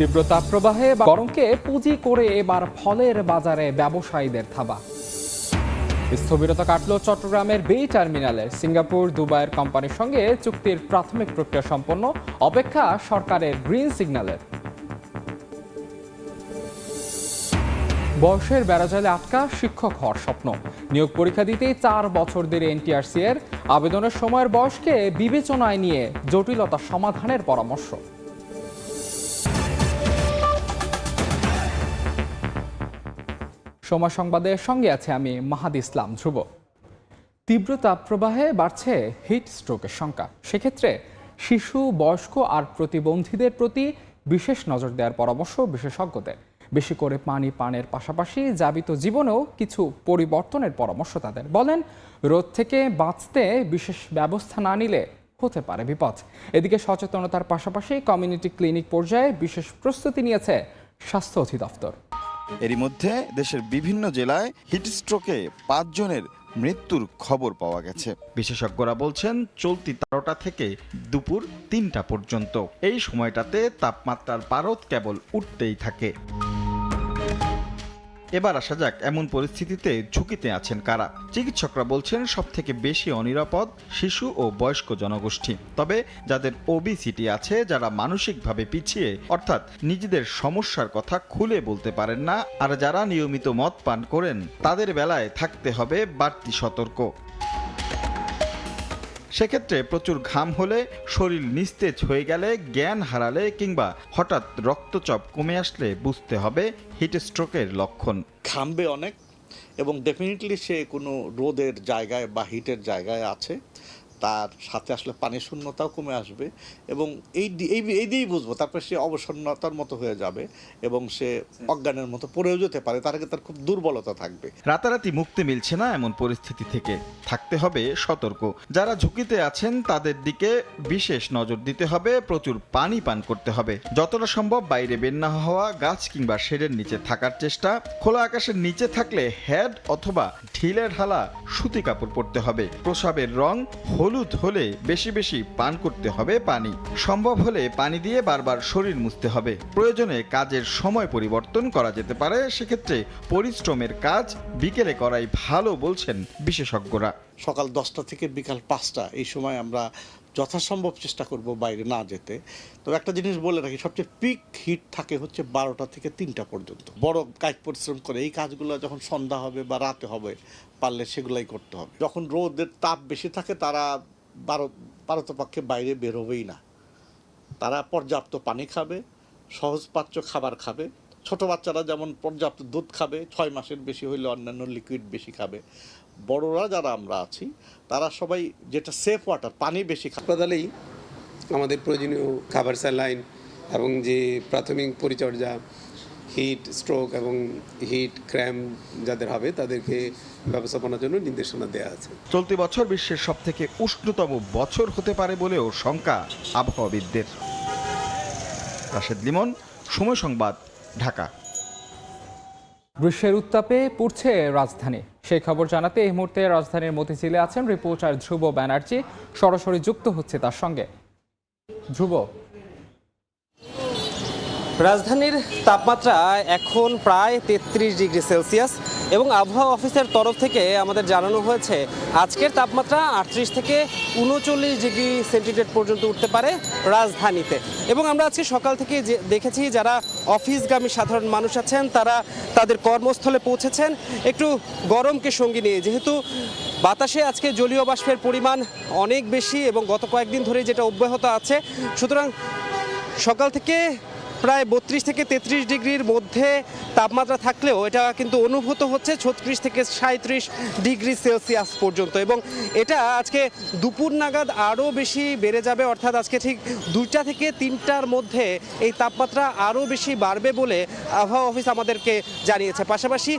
তীব্র তাপপ্রবাহে গরমকে পুঁজি করে এবার ফলের বাজারে ব্যবসায়ীদের থাবা। স্থবিরতা কাটল চট্টগ্রামের বে টার্মিনালে। সিঙ্গাপুর, দুবাইয়ের কোম্পানির সঙ্গে চুক্তির প্রাথমিক প্রক্রিয়া সম্পন্ন। অপেক্ষা সরকারের গ্রিন সিগন্যালের। বয়সের বেড়াজালে আটকা শিক্ষক হওয়ার স্বপ্ন। নিয়োগ পরীক্ষা দিতে চার বছর দেরি এনটিআরসি এর আবেদনের সময়ের বয়সকে বিবেচনায় নিয়ে জটিলতা সমাধানের পরামর্শ। সময় সংবাদের সঙ্গে আছে আমি মাহাদ ইসলাম ধ্রুব। তীব্র তাপপ্রবাহে বাড়ছে হিট স্ট্রোকের সংখ্যা। সেক্ষেত্রে শিশু, বয়স্ক আর প্রতিবন্ধীদের প্রতি বিশেষ নজর দেওয়ার পরামর্শ বিশেষজ্ঞদের। বেশি করে পানি পানের পাশাপাশি যাবিত জীবনেও কিছু পরিবর্তনের পরামর্শ তাদের। বলেন, রোদ থেকে বাঁচতে বিশেষ ব্যবস্থা না নিলে হতে পারে বিপদ। এদিকে সচেতনতার পাশাপাশি কমিউনিটি ক্লিনিক পর্যায়ে বিশেষ প্রস্তুতি নিয়েছে স্বাস্থ্য অধিদপ্তর। এরই মধ্যে দেশের বিভিন্ন জেলায় হিটস্ট্রোকে পাঁচজনের মৃত্যুর খবর পাওয়া গেছে। বিশেষজ্ঞরা বলছেন, চলতি তেরোটা থেকে দুপুর তিনটা পর্যন্ত। এই সময়টাতে তাপমাত্রার পারদ কেবল উঠতেই থাকে। এবার আসা যাক, এমন পরিস্থিতিতে ঝুঁকিতে আছেন কারা? চিকিৎসকরা বলছেন সব থেকে বেশি অনিরাপদ শিশু ও বয়স্ক জনগোষ্ঠী। তবে যাদের ওবিসিটি আছে, যারা মানসিকভাবে পিছিয়ে, অর্থাৎ নিজেদের সমস্যার কথা খুলে বলতে পারেন না, আর যারা নিয়মিত মদ পান করেন, তাদের বেলায় থাকতে হবে বাড়তি সতর্ক। সেক্ষেত্রে প্রচুর ঘাম হলে শরীর নিস্তেজ হয়ে গেলে, জ্ঞান হারালে কিংবা হঠাৎ রক্তচাপ কমে আসলে বুঝতে হবে হিট স্ট্রোকের লক্ষণ। ঘামবে অনেক এবং ডেফিনেটলি সে কোনো রোদের জায়গায় বা হিটের জায়গায় আছে। তার সাথে আসলে পানির শূন্যতাও কমে আসবে এবং এই এই দিয়েই বুঝব। তারপরে সে অবসন্নতার মতো হয়ে যাবে এবং সে অজ্ঞানের মতো পড়েও যেতে পারে। তার আগে তার খুব দুর্বলতা থাকবে। রাতারাতি মুক্তি মিলছে না এমন পরিস্থিতি থেকে। থাকতে হবে সতর্ক। যারা ঝুঁকিতে আছেন, তাদের দিকে বিশেষ নজর দিতে হবে। প্রচুর পানি পান করতে হবে। যতটা সম্ভব বাইরে বের না হওয়া, গাছ কিংবা শেডের নিচে থাকার চেষ্টা। খোলা আকাশের নিচে থাকলে হেড অথবা ঢিলের ঢালা সুতি কাপড় পরতে হবে। প্রসাবের রং হলুদ হলে বেশি বেশি পান করতে হবে পানি। সম্ভব হলে পানি দিয়ে বারবার শরীর মুছতে হবে। প্রয়োজনে কাজের সময় পরিবর্তন করা যেতে পারে, সেক্ষেত্রে পরিশ্রমের কাজ বিকেলে করাই ভালো বলছেন বিশেষজ্ঞরা। সকাল দশটা থেকে বিকাল পাঁচটা এই সময় আমরা যথাসম্ভব চেষ্টা করব বাইরে না যেতে। তবে একটা জিনিস বলে রাখি, সবচেয়ে পিক হিট থাকে হচ্ছে বারোটা থেকে তিনটা পর্যন্ত। বড় কাজ পরিশ্রম করে এই কাজগুলো যখন সন্ধ্যা হবে বা রাতে হবে, পারলে সেগুলাই করতে হবে। যখন রোদের তাপ বেশি থাকে, তারা বারো পারতপক্ষে বাইরে বেরোবেই না। তারা পর্যাপ্ত পানি খাবে সহজপাচ্য খাবার খাবে। ছোট বাচ্চারা যেমন পর্যাপ্ত দুধ খাবে, ছয় মাসের বেশি হইলে অন্যান্য লিকুইড বেশি খাবে। বড়রা যারা আমরা আছি তারা সবাই যেটা সেফ ওয়াটার পানি বেশি হাসপাতালেই আমাদের প্রয়োজনীয় খাবার স্যালাইন এবং যে প্রাথমিক পরিচর্যা হিট স্ট্রোক এবং হিট ক্র্যাম যাদের হবে তাদেরকে ব্যবস্থাপনার জন্য নির্দেশনা দেওয়া আছে। চলতি বছর বিশ্বের সব থেকে উষ্ণতম বছর হতে পারে বলেও শঙ্কা আবহাওয়াবিদদের। রাশেদ লিমন সময় সংবাদ ঢাকা। গ্রীষ্মের উত্তাপে পড়ছে রাজধানী। সেই খবর জানাতে এই মুহূর্তে রাজধানীর মতিঝিলে আছেন রিপোর্টার ধ্রুব ব্যানার্জি। সরাসরি যুক্ত হচ্ছে তার সঙ্গে। ধ্রুব। রাজধানীর তাপমাত্রা এখন প্রায় তেত্রিশ ডিগ্রি সেলসিয়াস। এবং আবহাওয়া অফিসের তরফ থেকে আমাদের জানানো হয়েছে, আজকের তাপমাত্রা আটত্রিশ থেকে উনচল্লিশ ডিগ্রি সেন্টিগ্রেড পর্যন্ত উঠতে পারে রাজধানীতে। এবং আমরা আজকে সকাল থেকে যে দেখেছি যারা অফিসগামী সাধারণ মানুষ আছেন, তারা তাদের কর্মস্থলে পৌঁছেছেন। একটু গরমকে সঙ্গী নিয়ে, যেহেতু বাতাসে আজকে জলীয় বাষ্পের পরিমাণ অনেক বেশি এবং গত কয়েকদিন ধরে যেটা অব্যাহত আছে, সুতরাং সকাল থেকে প্রায় বত্রিশ থেকে তেত্রিশ ডিগ্রির মধ্যে তাপমাত্রা থাকলেও এটা কিন্তু অনুভূত হচ্ছে ছত্রিশ থেকে সাঁত্রিশ ডিগ্রি সেলসিয়াস পর্যন্ত। এবং এটা আজকে দুপুর নাগাদ আরও বেশি বেড়ে যাবে, অর্থাৎ আজকে ঠিক দুইটা থেকে তিনটার মধ্যে এই তাপমাত্রা আরও বেশি বাড়বে বলে আবহাওয়া অফিস আমাদেরকে জানিয়েছে। পাশাপাশি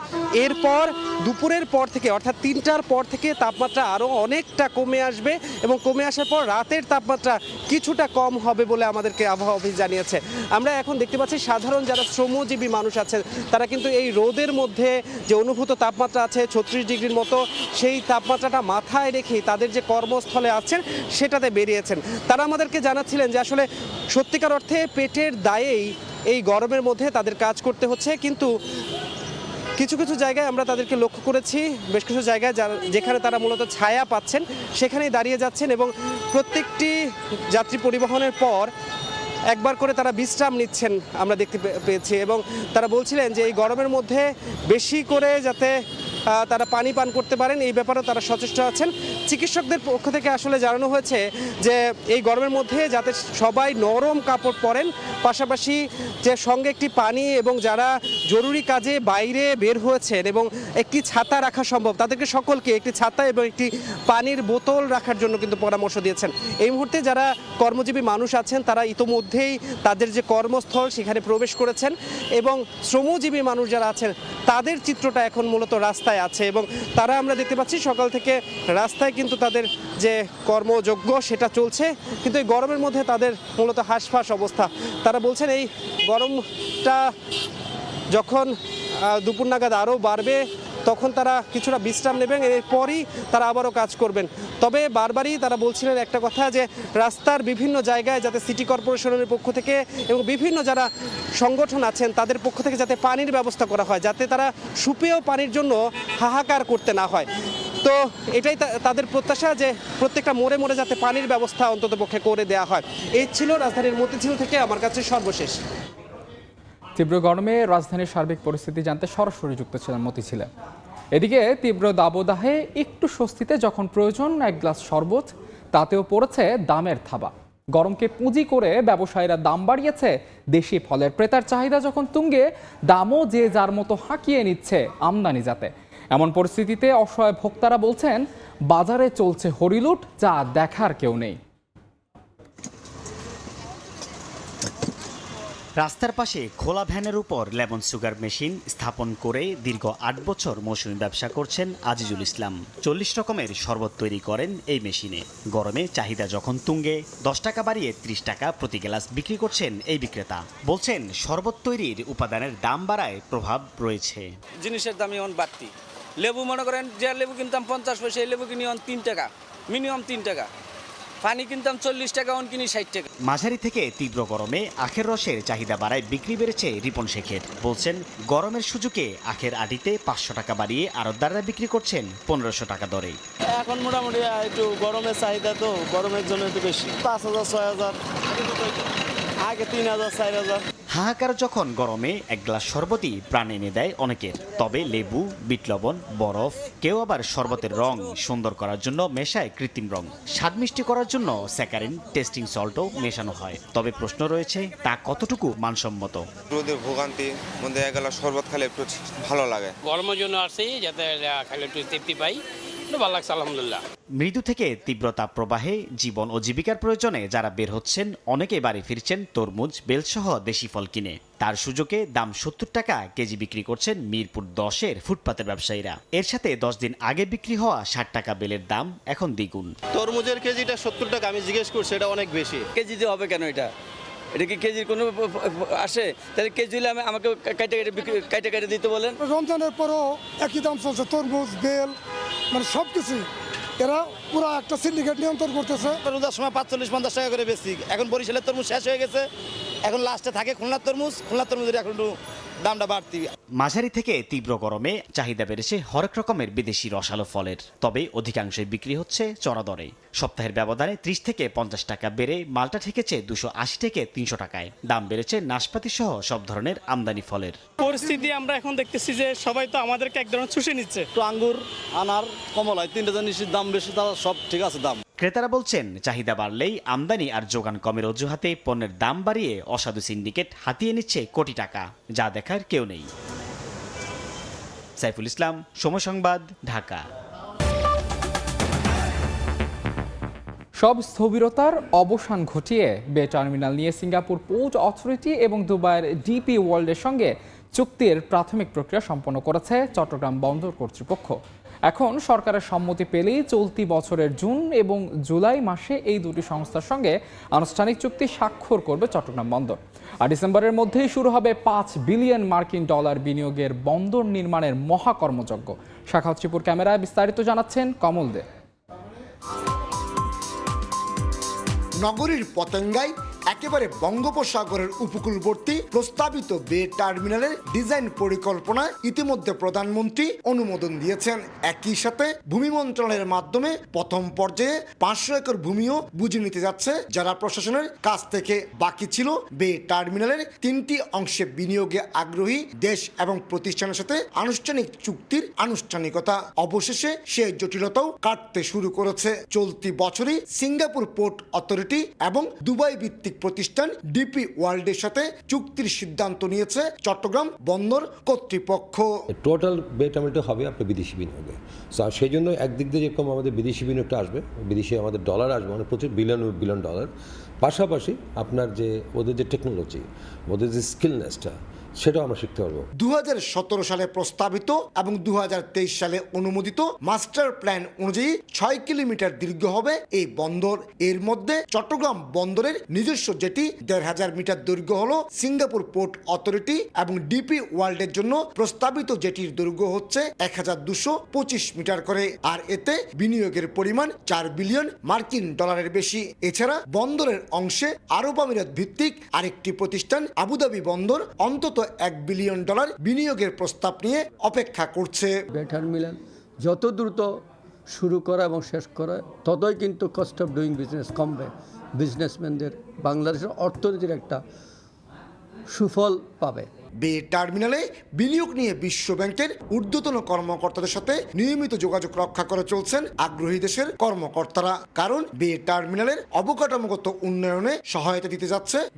এরপর দুপুরের পর থেকে, অর্থাৎ তিনটার পর থেকে তাপমাত্রা আরও অনেকটা কমে আসবে এবং কমে আসার পর রাতের তাপমাত্রা কিছুটা কম হবে বলে আমাদেরকে আবহাওয়া অফিস জানিয়েছে। আমরা এখন দেখতে পাচ্ছি সাধারণ যারা শ্রমজীবী মানুষ আছে তারা কিন্তু এই রোদের মধ্যে যে অনুভূত তাপমাত্রা আছে ছত্রিশ ডিগ্রির মতো, সেই তাপমাত্রাটা মাথায় রেখেই তাদের যে কর্মস্থলে আছেন, সেটাতে বেরিয়েছেন। তারা আমাদেরকে জানাচ্ছিলেন যে আসলে সত্যিকার অর্থে পেটের দায়েই এই গরমের মধ্যে তাদের কাজ করতে হচ্ছে, কিন্তু কিছু কিছু জায়গায় আমরা তাদেরকে লক্ষ্য করেছি, বেশ কিছু জায়গায় যেখানে তারা মূলত ছায়া পাচ্ছেন, সেখানেই দাঁড়িয়ে যাচ্ছেন এবং প্রত্যেকটি যাত্রী পরিবহনের পর একবার করে তারা বিশ্রাম নিচ্ছেন, আমরা দেখতে পেয়েছি এবং তারা বলছিলেন যে এই গরমের মধ্যে বেশি করে যাতে তারা পানি পান করতে পারেন, এই ব্যাপারেও তারা সচেষ্ট আছেন। চিকিৎসকদের পক্ষ থেকে আসলে জানানো হয়েছে যে, এই গরমের মধ্যে যাতে সবাই নরম কাপড় পরেন, পাশাপাশি যে সঙ্গে একটি পানি এবং যারা জরুরি কাজে বাইরে বের হয়েছেন এবং একটি ছাতা রাখা সম্ভব, তাদেরকে সকলকে একটি ছাতা এবং একটি পানির বোতল রাখার জন্য কিন্তু পরামর্শ দিয়েছেন। এই মুহূর্তে যারা কর্মজীবী মানুষ আছেন, তারা ইতোমধ্যেই তাদের যে কর্মস্থল সেখানে প্রবেশ করেছেন এবং শ্রমজীবী মানুষ যারা আছেন, তাদের চিত্রটা এখন মূলত রাস্তায় আছে এবং তারা আমরা দেখতে পাচ্ছি সকাল থেকে রাস্তায় কিন্তু তাদের যে কর্মযোগ্য সেটা চলছে। কিন্তু এই গরমের মধ্যে তাদের মূলত হাঁসফাঁস অবস্থা। তারা বলছেন এই গরমটা যখন দুপুর নাগাদ আরও বাড়বে তখন তারা কিছুটা বিশ্রাম নেবেন, এরপরই তারা আবারও কাজ করবেন। তবে বারবারই তারা বলছিলেন একটা কথা যে, রাস্তার বিভিন্ন জায়গায় যাতে সিটি কর্পোরেশনের পক্ষ থেকে এবং বিভিন্ন যারা সংগঠন আছেন, তাদের পক্ষ থেকে যাতে পানির ব্যবস্থা করা হয়, যাতে তারা সুপেয় পানির জন্য হাহাকার করতে না হয়। তো এটাই তাদের প্রত্যাশা যে, প্রত্যেকটা মোড়ে মোড়ে যাতে পানির ব্যবস্থা অন্তত পক্ষে করে দেওয়া হয়। এই ছিল রাজধানীর মতিঝিল থেকে, আমার কাছে সর্বশেষ। তীব্র গরমে রাজধানীর সার্বিক পরিস্থিতি জানতে সরাসরি যুক্ত ছিলেন মতিঝিলে এদিকে তীব্র দাবদাহে একটু স্বস্তিতে যখন প্রয়োজন, এক গ্লাস শরবত, তাতেও পড়েছে দামের থাবা। গরমকে পুঁজি করে ব্যবসায়ীরা দাম বাড়িয়েছে, দেশি ফলের ক্রেতার চাহিদা যখন তুঙ্গে, দামও যে যার মতো হাঁকিয়ে নিচ্ছে আমদানি যাতে। এমন পরিস্থিতিতে অসহায় ভোক্তারা বলছেন, বাজারে চলছে হরিলুট, যা দেখার কেউ নেই। রাস্তার পাশে খোলা ভ্যানের উপর লেমন সুগার মেশিন স্থাপন করে দীর্ঘ আট বছর মৌসুমি ব্যবসা করছেন আজিজুল ইসলাম। চল্লিশ রকমের শরবত তৈরি করেন এই মেশিনে। গরমে চাহিদা যখন তুঙ্গে, দশ টাকা বাড়িয়ে ত্রিশ টাকা প্রতি গ্লাস বিক্রি করছেন এই বিক্রেতা। বলছেন, শরবত তৈরির উপাদানের দাম বাড়ায় প্রভাব রয়েছে। জিনিসের দাম এখন বাড়তি। লেবু মনে করেন, যে লেবু কিনতাম পঞ্চাশ পয়সা, এই লেবু কিনি তিন টাকা, মিনিমাম তিন টাকা। পানি কিনতাম চল্লিশ টাকা এখন কিনি ষাট টাকা। মাঝারি থেকে তীব্র গরমে আখের রসের চাহিদা বাড়ায় বিক্রি বেড়েছে রিপন শেখের। বলছেন গরমের সুযোগে আখের আটিতে পাঁচশো টাকা বাড়িয়ে আড়তদাররা বিক্রি করছেন পনেরোশো টাকা দরে এখন মোটামুটি একটু গরমের চাহিদা তো গরমের জন্য একটু বেশি। পাঁচ হাজার ছয় হাজার আগে তিন হাজার চার হাজার। হাহাকার যখন গরমে এক গ্লাস শরবতই প্রাণ এনে দেয় অনেকের। তবে লেবু বিট লবণ বরফ কেউ আবার শরবতের রং সুন্দর করার জন্য মেশায় কৃত্রিম রং। স্বাদ মিষ্টি করার জন্য স্যাকারিন টেস্টিং সল্টও মেশানো হয়। তবে প্রশ্ন রয়েছে তা কতটুকু মানসম্মত? রোদের ভোগান্তি মধ্যে এক গ্লাস শরবত খেলে একটু ভালো লাগে। গরমের জন্য আসছি যাতে খেলে একটু তৃপ্তি পাই। ভালো লাগছে আলহামদুলিল্লাহ। মৃদু থেকে তীব্রতা প্রবাহে জীবন ও জীবিকার প্রয়োজনে যারা বের হচ্ছেন অনেকে বাড়ি ফিরছেন তরমুজ বেলসহ দেশি ফল কিনে। তার সুযোগে দাম সত্তর টাকা কেজি বিক্রি করছেন মিরপুর দশের ফুটপাতের ব্যবসায়ীরা। এর সাথে দশ দিন আগে বিক্রি হওয়া ষাট টাকা বেলের দাম এখন দ্বিগুণ। তরমুজের কেজিটা সত্তর টাকা আমি জিজ্ঞেস করছি এটা অনেক বেশি। কেজিতে হবে কেন এটা? এটা কি কেজির কোনো আসে? তাহলে কেজি হলে আমি আমাকে কাইটে কেটে কাইটে কাইটে দিতে বলেন। রমজানের পরও একই দাম চলছে, তরমুজ, বেল মানে সব কিছুই এরা পুরো একটা সিন্ডিকেট নিয়ন্ত্রণ করতেছে। রোজার সময় পাঁচচল্লিশ পঞ্চাশ টাকা করে বেশি এখন বরিশালের তরমুজ শেষ হয়ে গেছে। এখন লাস্টে থাকে খুলনার তরমুজ। খুলনার তরমুজের এখন একটু দামটা বাড়তি। মাঝারি থেকে তীব্র গরমে চাহিদা বেড়েছে হরেক রকমের বিদেশি রসালো ফলের। তবে অধিকাংশই বিক্রি হচ্ছে চড়া দরে। সপ্তাহের ব্যবধানে ত্রিশ থেকে পঞ্চাশ টাকা বেড়ে মালটা ঠেকেছে দুশো আশি থেকে তিনশো টাকায়। দাম বেড়েছে নাশপাতি সহ সব ধরনের আমদানি ফলের। পরিস্থিতি আমরা এখন দেখতেছি যে সবাই তো আমাদেরকে এক ধরনের চুষে নিচ্ছে। একটু আঙ্গুর আনার কমলা এই তিনটা জিনিসের দাম বেশি তারা সব ঠিক আছে দাম। ক্রেতারা বলছেন চাহিদা বাড়লেই আমদানি আর যোগান কমের অজুহাতে পণ্যের দাম বাড়িয়ে অসাধু সিন্ডিকেট হাতিয়ে নিচ্ছে কোটি টাকা যা দেখার কেউ নেই। সাইফুল ইসলাম সময় সংবাদ ঢাকা। সব স্থবিরতার অবসান ঘটিয়ে বে টার্মিনাল নিয়ে সিঙ্গাপুর পোর্ট অথরিটি এবং দুবাইয়ের ডিপি ওয়ার্ল্ডের সঙ্গে চুক্তির প্রাথমিক প্রক্রিয়া সম্পন্ন করেছে চট্টগ্রাম বন্দর কর্তৃপক্ষ। এখন সরকারের সম্মতি পেলেই চলতি বছরের জুন এবং জুলাই মাসে এই দুটি সংস্থার সঙ্গে আনুষ্ঠানিক চুক্তি স্বাক্ষর করবে চট্টগ্রাম বন্দর। আর ডিসেম্বরের মধ্যেই শুরু হবে পাঁচ বিলিয়ন মার্কিন ডলার বিনিয়োগের বন্দর নির্মাণের মহাকর্মযজ্ঞ। শাখা ত্রিপুর ক্যামেরায় বিস্তারিত জানাচ্ছেন কমল দে। নগরীর পতেঙ্গায় একেবারে বঙ্গোপসাগরের উপকূলবর্তী প্রস্তাবিত বে টার্মিনালের ডিজাইন পরিকল্পনা ইতিমধ্যে প্রধানমন্ত্রী অনুমোদন দিয়েছেন। একই সাথে ভূমি মন্ত্রণালয়ের মাধ্যমে প্রথম পর্যায়ে পাঁচশো একর ভূমিও বুঝে নিতে যাচ্ছে, যারা প্রশাসনের কাছ থেকে বাকি ছিল। বে টার্মিনালের তিনটি অংশে বিনিয়োগে আগ্রহী দেশ এবং প্রতিষ্ঠানের সাথে আনুষ্ঠানিক চুক্তির আনুষ্ঠানিকতা। অবশেষে সে জটিলতাও কাটতে শুরু করেছে। চলতি বছরই সিঙ্গাপুর পোর্ট অথরিটি এবং দুবাই ভিত্তিক প্রতিষ্ঠান ডিপি ওয়ার্ল্ডের সাথে চুক্তির সিদ্ধান্ত নিয়েছে চট্টগ্রাম বন্দর কর্তৃপক্ষ। টোটাল বে টার্মিনালটা হবে, আপনার বিদেশি বিনিয়োগে। সেই জন্য একদিক দিয়ে যেরকম আমাদের বিদেশি বিনিয়োগটা আসবে, বিদেশি আমাদের ডলার আসবে মানে প্রচুর বিলিয়ন বিলিয়ন ডলার পাশাপাশি আপনার যে, ওদের যে টেকনোলজি ওদের যে স্কিলনেসটা সেটাও আমরা শিখতে পারব। দু সালে প্রস্তাবিত এবং দুহাজার তেইশ সালে অনুমোদিত মাস্টার প্ল্যান অনুযায়ী ছয় কিলোমিটার দীর্ঘ হবে এই বন্দর। এর মধ্যে চট্টগ্রাম বন্দরের নিজস্ব জেটি দেড় হাজার মিটার দৈর্ঘ্য হলো সিঙ্গাপুর পোর্ট অথরিটি এবং ডিপি ওয়ার্ল্ডের জন্য প্রস্তাবিত জেটির দৈর্ঘ্য হচ্ছে এক হাজার দুশো পঁচিশ মিটার করে। আর এতে বিনিয়োগের পরিমাণ চার বিলিয়ন মার্কিন ডলারের বেশি। এছাড়া বন্দরের অংশে আরব আমিরাত ভিত্তিক আরেকটি প্রতিষ্ঠান আবুধাবি বন্দর অন্তত এক বিলিয়ন ডলার বিনিয়োগের প্রস্তাব নিয়ে অপেক্ষা করছে। ব্যাটার মিলান, যত দ্রুত শুরু করা এবং শেষ করা, ততই কিন্তু কস্ট অফ ডুইং বিজনেস কমবে। বিজনেসম্যানদের বাংলাদেশের অর্থনীতির একটা সুফল পাবে। বে টার্মিনালে বিনিয়োগ নিয়ে বিশ্ব ব্যাংকের ঊর্ধ্বতন কর্মকর্তাদের সাথে নিয়মিত যোগাযোগ রক্ষা করে চলছেন আগ্রহী দেশের কর্মকর্তারা। কারণ বে টার্মিনালের অবকাঠামোগত উন্নয়নে সহায়তা দিতে যাচ্ছে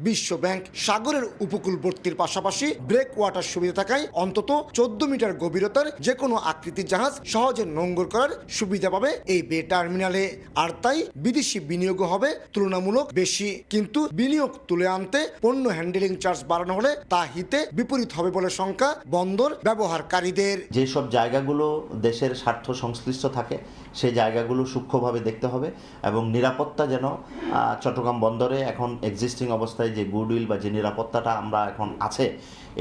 সাগরের উপকূলবর্তীর পাশাপাশি ব্রেক ওয়াটার সুবিধা থাকায় অন্তত চোদ্দ মিটার গভীরতার যে কোনো আকৃতির জাহাজ সহজে নোঙ্গর করার সুবিধা পাবে এই বে টার্মিনালে। আর তাই বিদেশি বিনিয়োগ হবে তুলনামূলক বেশি। কিন্তু বিনিয়োগ তুলে আনতে পণ্য হ্যান্ডেলিং চার্জ বাড়ানো হলে তা হিতে বিপরীত হবে বলে শঙ্কা বন্দর ব্যবহারকারীদের। যেসব জায়গাগুলো দেশের স্বার্থ সংশ্লিষ্ট থাকে সেই জায়গাগুলো সূক্ষ্মভাবে দেখতে হবে এবং নিরাপত্তা যেন চট্টগ্রাম বন্দরে এখন এক্সিস্টিং অবস্থায় যে গুডউইল বা যে নিরাপত্তাটা আমরা এখন আছে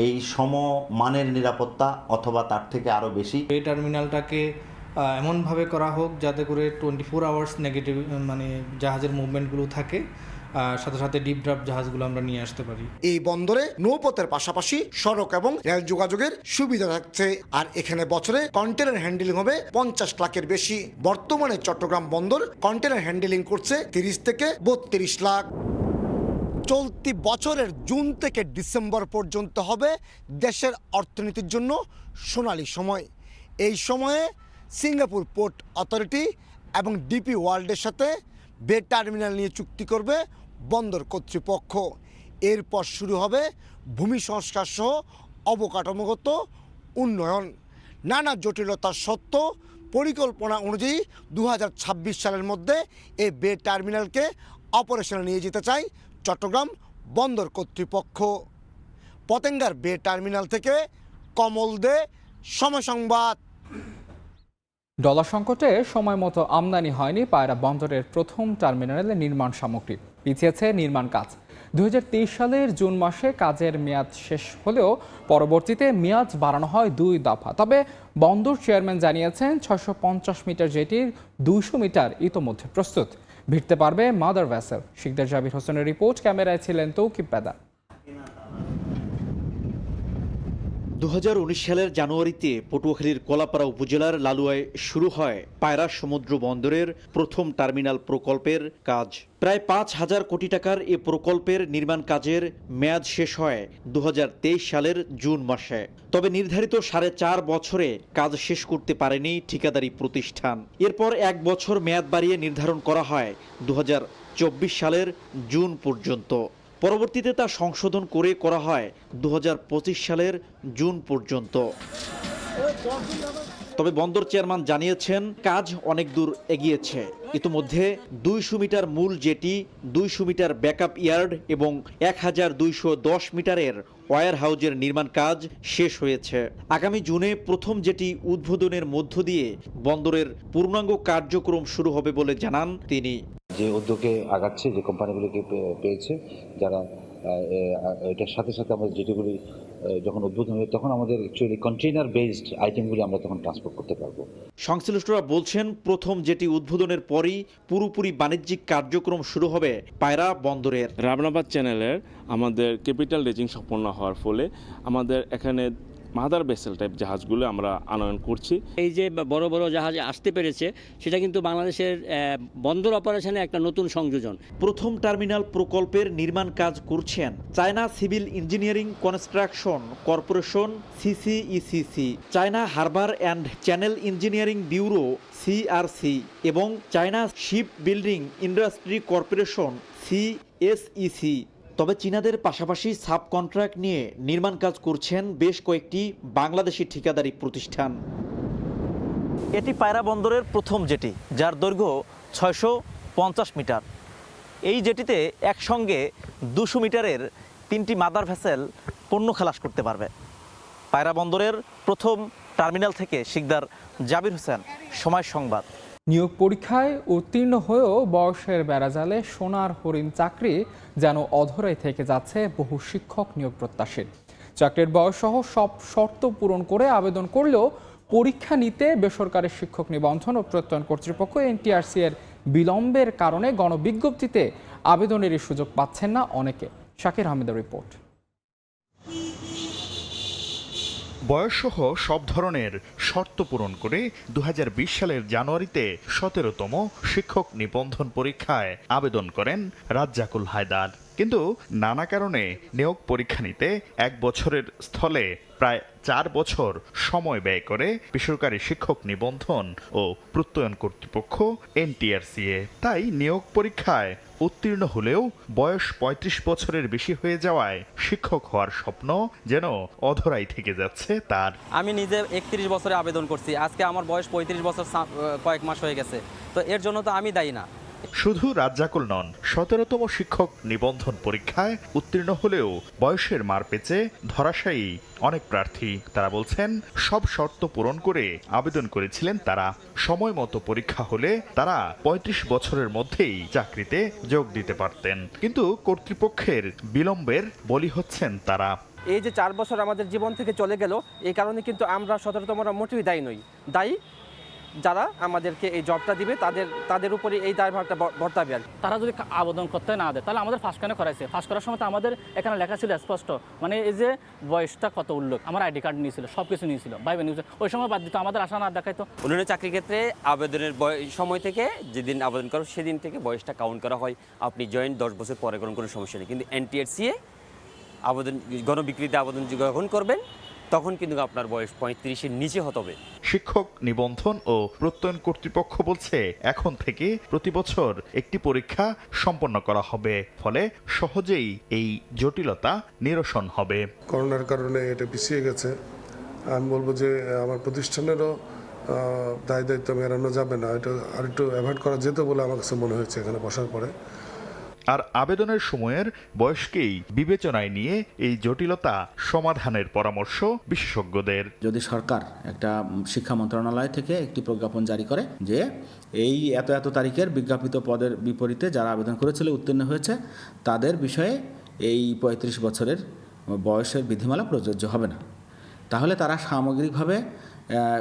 এই সমমানের নিরাপত্তা অথবা তার থেকে আরও বেশি। এই টার্মিনালটাকে এমনভাবে করা হোক যাতে করে টোয়েন্টি ফোর আওয়ার্স নেগেটিভ মানে জাহাজের মুভমেন্টগুলো থাকে। সাথে সাথে ডিপ ড্রাফট জাহাজগুলো আমরা নিয়ে আসতে পারি। এই বন্দরে নৌপথের পাশাপাশি সড়ক এবং রেল যোগাযোগের সুবিধা থাকছে। আর এখানে বছরে কন্টেনার হ্যান্ডেলিং হবে পঞ্চাশ লাখের বেশি। বর্তমানে চট্টগ্রাম বন্দর কন্টেনার হ্যান্ডেলিং করছে তিরিশ থেকে বত্রিশ লাখ। চলতি বছরের জুন থেকে ডিসেম্বর পর্যন্ত হবে দেশের অর্থনীতির জন্য সোনালী সময়। এই সময়ে সিঙ্গাপুর পোর্ট অথরিটি এবং ডিপি ওয়ার্ল্ডের সাথে বে টার্মিনাল নিয়ে চুক্তি করবে বন্দর কর্তৃপক্ষ। এরপর শুরু হবে ভূমি সংস্কার সহ অবকাঠামোগত উন্নয়ন। নানা জটিলতা সত্ত্বেও পরিকল্পনা অনুযায়ী দু হাজার ছাব্বিশ সালের মধ্যে এই বে টার্মিনালকে অপারেশনে নিয়ে যেতে চায় চট্টগ্রাম বন্দর কর্তৃপক্ষ। পতেঙ্গার বে টার্মিনাল থেকে কমল দে, সময় সংবাদ। ডলার সংকটে সময় মতো আমদানি হয়নি পায়রা বন্দরের প্রথম টার্মিনালে নির্মাণ সামগ্রী। পিছিয়েছে নির্মাণ কাজ। দুই হাজার তেইশ সালের জুন মাসে কাজের মেয়াদ শেষ হলেও পরবর্তীতে মেয়াদ বাড়ানো হয় দুই দফা। তবে বন্দর চেয়ারম্যান জানিয়েছেন ছশো মিটার জেটির দুইশো মিটার ইতোমধ্যে প্রস্তুত। ভিড়তে পারবে মাদার ভ্যাসেল শিকদার জাবির হোসেনের রিপোর্ট, ক্যামেরায় ছিলেন তৌকিব পেদা দু হাজার উনিশ সালের জানুয়ারিতে পটুয়াখালীর কলাপাড়া উপজেলার লালুয়ায় শুরু হয় পায়রা সমুদ্র বন্দরের প্রথম টার্মিনাল প্রকল্পের কাজ। প্রায় পাঁচ হাজার কোটি টাকার এ প্রকল্পের নির্মাণ কাজের মেয়াদ শেষ হয় দু হাজার তেইশ সালের জুন মাসে। তবে নির্ধারিত সাড়ে চার বছরে কাজ শেষ করতে পারেনি ঠিকাদারি প্রতিষ্ঠান। এরপর এক বছর মেয়াদ বাড়িয়ে নির্ধারণ করা হয় দু হাজার চব্বিশ সালের জুন পর্যন্ত। পরবর্তীতে তা সংশোধন করে করা হয় দু হাজার পঁচিশ সালের জুন পর্যন্ত। তবে বন্দর চেয়ারম্যান জানিয়েছেন, কাজ অনেক দূর এগিয়েছে। ইতিমধ্যে দুইশো মিটার মূল জেটি, দুইশো মিটার ব্যাকআপ ইয়ার্ড এবং এক হাজার দুইশো দশ মিটারের ওয়ার হাউজের নির্মাণ কাজ শেষ হয়েছে। আগামী জুনে প্রথম জেটি উদ্বোধনের মধ্য দিয়ে বন্দরের পূর্ণাঙ্গ কার্যক্রম শুরু হবে বলে জানান তিনি। যে উদ্যোগে আগাচ্ছে যে কোম্পানিগুলিকে পেয়েছে যারা এটার সাথে সাথে আমাদের যেটিগুলি যখন উদ্বোধন হবে তখন আমাদের অ্যাকচুয়ালি কন্টেইনার বেসড আইটেমগুলি আমরা তখন ট্রান্সপোর্ট করতে পারব। সংশ্লিষ্টরা বলছেন প্রথম যেটি উদ্বোধনের পরই পুরোপুরি বাণিজ্যিক কার্যক্রম শুরু হবে পায়রা বন্দরের। রাবনাবাদ চ্যানেলের আমাদের ক্যাপিটাল রেজিং সম্পন্ন হওয়ার ফলে আমাদের এখানে মাদার বেসেল টাইপ জাহাজগুলো আমরা আনয়ন করছি। এই যে বড় বড় জাহাজ আসতে পেরেছে সেটা কিন্তু বাংলাদেশের বন্দর অপারেশনে একটা নতুন সংযোজন। প্রথম টার্মিনাল প্রকল্পের নির্মাণ কাজ করছেন China Civil Engineering Construction Corporation CCECC China Harbour and Channel Engineering Bureau CRC এবং China Ship Building Industry Corporation CSEC. তবে চীনাদের পাশাপাশি সাব কন্ট্রাক্ট নিয়ে নির্মাণ কাজ করছেন বেশ কয়েকটি বাংলাদেশি ঠিকাদারি প্রতিষ্ঠান। এটি পায়রা বন্দরের প্রথম জেটি, যার দৈর্ঘ্য ছয়শো পঞ্চাশ মিটার। এই জেটিতে একসঙ্গে দুশো মিটারের তিনটি মাদার ভেসেল পণ্য খালাস করতে পারবে। পায়রা বন্দরের প্রথম টার্মিনাল থেকে শিকদার জাবির হোসেন, সময় সংবাদ। নিয়োগ পরীক্ষায় উত্তীর্ণ হয়েও বয়সের বেড়াজালে সোনার হরিণ চাকরি যেন অধরাই থেকে যাচ্ছে বহু শিক্ষক নিয়োগ প্রত্যাশীর। চাকরির বয়সসহ সব শর্ত পূরণ করে আবেদন করলেও পরীক্ষা নিতে বেসরকারি শিক্ষক নিবন্ধন ও প্রত্যয়ন কর্তৃপক্ষ এনটিআরসি এর বিলম্বের কারণে গণবিজ্ঞপ্তিতে আবেদনের সুযোগ পাচ্ছেন না অনেকে। শাকির আহমেদের রিপোর্ট। বয়সসহ সব ধরনের শর্ত পূরণ করে দু হাজার বিশ সালের জানুয়ারিতে সতেরোতম শিক্ষক নিবন্ধন পরীক্ষায় আবেদন করেন রাজ্জাকুল হায়দার। কিন্তু নানা কারণে নিয়োগ পরীক্ষা নিতে এক বছরের স্থলে প্রায় চার বছর সময় ব্যয় করে বেসরকারি শিক্ষক নিবন্ধন ও প্রত্যয়ন কর্তৃপক্ষ এনটিআরসিএ। তাই নিয়োগ পরীক্ষায় উত্তীর্ণ হলেও বয়স ৩৫ বছরের বেশি হয়ে যাওয়ায় শিক্ষক হওয়ার স্বপ্ন যেন অধরাই থেকে যাচ্ছে তার। আমি নিজে একত্রিশ বছরে আবেদন করছি। আজকে আমার বয়স পঁয়ত্রিশ বছর কয়েক মাস হয়ে গেছে। তো এর জন্য তো আমি দায়ী না। শুধু রাজ্জাকুল নন, সতেরোতম শিক্ষক নিবন্ধন পরীক্ষায় উত্তীর্ণ হলেও বয়সের মার পেচে ধরাশায়ী অনেক প্রার্থী। তারা বলছেন, সব শর্ত পূরণ করে আবেদন করেছিলেন তারা। সময় মতো পরীক্ষা হলে তারা ৩৫ বছরের মধ্যেই চাকরিতে যোগ দিতে পারতেন। কিন্তু কর্তৃপক্ষের বিলম্বের বলি হচ্ছেন তারা। এই যে চার বছর আমাদের জীবন থেকে চলে গেল, এই কারণে কিন্তু আমরা সতেরোতমরা মোটেই দায়ী নই। দায়ী যারা আমাদেরকে এই জবটা দিবে তাদের তাদের উপরে এই দায়ভারটা বর্তাবে আর তারা যদি আবেদন করতে না দেয় তাহলে আমাদের ফার্স্ট কেন করাইছে? ফার্স্ট করার সময় তো আমাদের এখানে লেখা ছিল স্পষ্ট। মানে এই যে বয়সটা কত উল্লেখ? আমার আইডি কার্ড নিয়েছিল সব কিছু নিয়েছিল ভাইবে নিউজ ওই সময় বাদ দিত আমাদের আশা না দেখাইতো। অন্যান্য চাকরির ক্ষেত্রে আবেদনের বয়- সময় থেকে যেদিন আবেদন করো সেদিন থেকে বয়সটা কাউন্ট করা হয়। আপনি জয়েন্ট দশ বছর পরে কোনো কোনো সমস্যা নেই। কিন্তু এনটিআরসিএ আবেদন গণবিক্রিতে আবেদন গ্রহণ করবেন তখন কিন্তু আপনার বয়স পঁয়ত্রিশের নিচে হতে হবে। শিক্ষক নিবন্ধন ও প্রত্যয়ন কর্তৃপক্ষ বলছে এখন থেকে প্রতি বছর একটি পরীক্ষা সম্পন্ন করা হবে ফলে সহজেই এই জটিলতা নিরসন হবে। করোনার কারণে এটা পিছিয়ে গেছে। আমি বলব যে আমার প্রতিষ্ঠানেরও দায় দায়িত্ব মেরানো যাবে না। এটা আর একটু অ্যাভয়েড করা যেত বলে আমার কাছে মনে হয়েছে এখানে বসার পরে। আর আবেদনের সময়ের বয়সকেই বিবেচনায় নিয়ে এই জটিলতা সমাধানের পরামর্শ বিশেষজ্ঞদের। যদি সরকার একটা শিক্ষা মন্ত্রণালয় থেকে একটি প্রজ্ঞাপন জারি করে যে এই এত এত তারিখের বিজ্ঞাপিত পদের বিপরীতে যারা আবেদন করেছিল, উত্তীর্ণ হয়েছে, তাদের বিষয়ে এই পঁয়ত্রিশ বছরের বয়সের বিধিমালা প্রযোজ্য হবে না। তাহলে তারা সামগ্রিকভাবে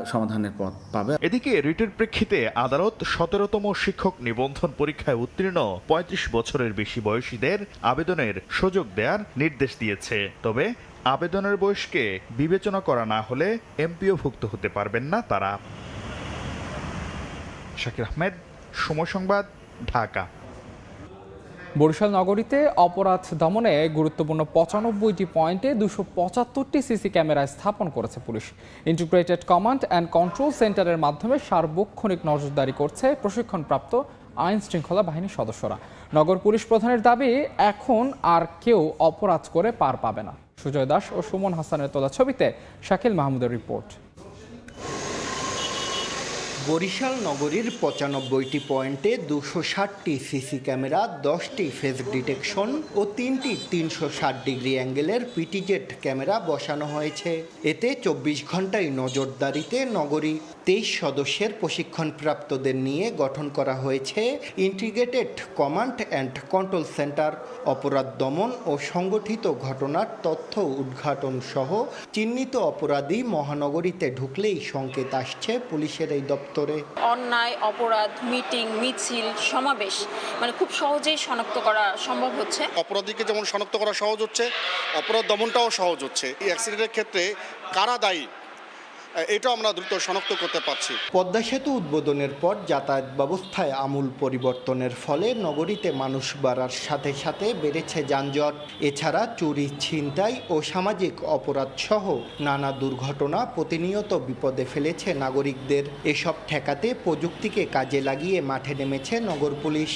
সমাধানের পথ পাবে। এদিকে রিটের প্রেক্ষিতে আদালত সতেরোতম শিক্ষক নিবন্ধন পরীক্ষায় উত্তীর্ণ ৩৫ বছরের বেশি বয়সীদের আবেদনের সুযোগ দেওয়ার নির্দেশ দিয়েছে। তবে আবেদনের বয়সকে বিবেচনা করা না হলে এমপিওভুক্ত হতে পারবেন না তারা। শাকির আহমেদ, সময় সংবাদ, ঢাকা। বরিশাল নগরীতে অপরাধ দমনে গুরুত্বপূর্ণ পঁচানব্বইটি পয়েন্টে দুশো পঁচাত্তরটি সিসি ক্যামেরা স্থাপন করেছে police. Integrated command and control সেন্টারের মাধ্যমে সার্বক্ষণিক নজরদারি করছে প্রশিক্ষণপ্রাপ্ত আইন শৃঙ্খলা বাহিনীর সদস্যরা। নগর পুলিশ প্রধানের দাবি, এখন আর কেউ অপরাধ করে পার পাবে না। সুজয় দাস ও সুমন হাসানের তোলা ছবিতে শাকিল মাহমুদের রিপোর্ট। বরিশাল নগরীর পঁচানব্বইটি পয়েন্টে দুশো ষাটটি সিসি ক্যামেরা, দশটি ফেস ডিটেকশন ও তিনটি তিনশো ষাট ডিগ্রি অ্যাঙ্গেলের পিটিজেট ক্যামেরা বসানো হয়েছে। এতে চব্বিশ ঘন্টায় নজরদারিতে নগরী তেইশ সদস্যের প্রশিক্ষণপ্রাপ্তদের নিয়ে গঠন করা হয়েছে integrated command and control centre অপরাধ দমন ও সংগঠিত ঘটনার তথ্য উদ্ঘাটন সহ চিহ্নিত অপরাধী মহানগরীতে ঢুকলেই সংকেত আসছে পুলিশের এই দপ্তরে। অন্যায় অপরাধ মিটিং মিছিল সমাবেশ মানে খুব সহজেই শনাক্ত করা সম্ভব হচ্ছে। অপরাধীকে যেমন শনাক্ত করা সহজ হচ্ছে অপরাধ দমনটাও সহজ হচ্ছে। এই অ্যাক্সিডেন্টের ক্ষেত্রে কারা দায়ী? এটাও আমরা দ্রুত শনাক্ত করতে পারছি। পদ্মা সেতু উদ্বোধনের পর যাতায়াত ব্যবস্থায় আমূল পরিবর্তনের ফলে নগরীতে মানুষ বাড়ার সাথে সাথে বেড়েছে যানজট। এছাড়া চুরি, ছিনতাই ও সামাজিক অপরাধ সহ নানা দুর্ঘটনা প্রতিনিয়ত বিপদে ফেলেছে নাগরিকদের। এসব ঠেকাতে প্রযুক্তিকে কাজে লাগিয়ে মাঠে নেমেছে নগর পুলিশ।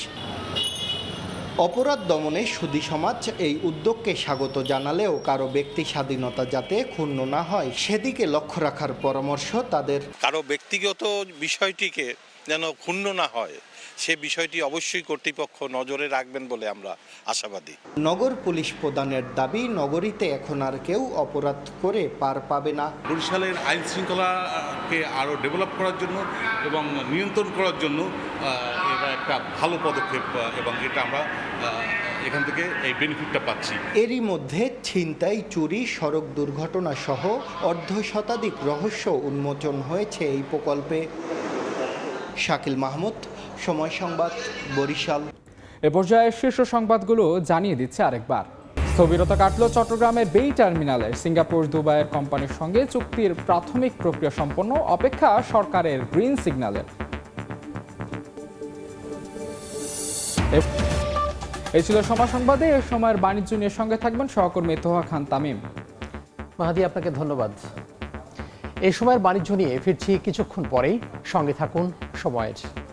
অপরাধ দমনে সুধী সমাজ এই উদ্যোগকে স্বাগত জানালেও কারও ব্যক্তি স্বাধীনতা যাতে ক্ষুণ্ণ না হয় সেদিকে লক্ষ্য রাখার পরামর্শ তাদের। কারও ব্যক্তিগত বিষয়টিকে যেন ক্ষুণ্ণ না হয় সে বিষয়টি অবশ্যই কর্তৃপক্ষ নজরে রাখবেন বলে আমরা আশাবাদী। নগর পুলিশ প্রদানের দাবি নগরীতে এখন আর কেউ অপরাধ করে পার পাবে না। বরিশালের আইন শৃঙ্খলাকে আরও ডেভেলপ করার জন্য এবং নিয়ন্ত্রণ করার জন্য একটা ভালো পদক্ষেপ এবং এটা আমরা এখান থেকে এই বেনিফিটটা পাচ্ছি। এরই মধ্যে ছিনতাই চুরি সড়ক দুর্ঘটনা সহ অর্ধ শতাধিক রহস্য উন্মোচন হয়েছে এই প্রকল্পে। শাকিল মাহমুদ সময় সংবাদ বরিশাল। এ পর্যায়ে শীর্ষ সংবাদগুলো জানিয়ে দিচ্ছে আরেকবার। স্থবিরতা কাটল চট্টগ্রামের বেই টার্মিনালে। সিঙ্গাপুর দুবাইয়ের কোম্পানির সঙ্গে চুক্তির প্রাথমিক প্রক্রিয়া সম্পন্ন অপেক্ষা সরকারের গ্রিন সিগন্যালের এই ছিল সময় সংবাদে, এ সময়ের বাণিজ্য নিয়ে সঙ্গে থাকবেন সহকর্মী তোহা খান তামিম। মাহাদি, আপনাকে ধন্যবাদ। এ সময়ের বাণিজ্য নিয়ে ফিরছি কিছুক্ষণ পরেই। সঙ্গে থাকুন সময়ের।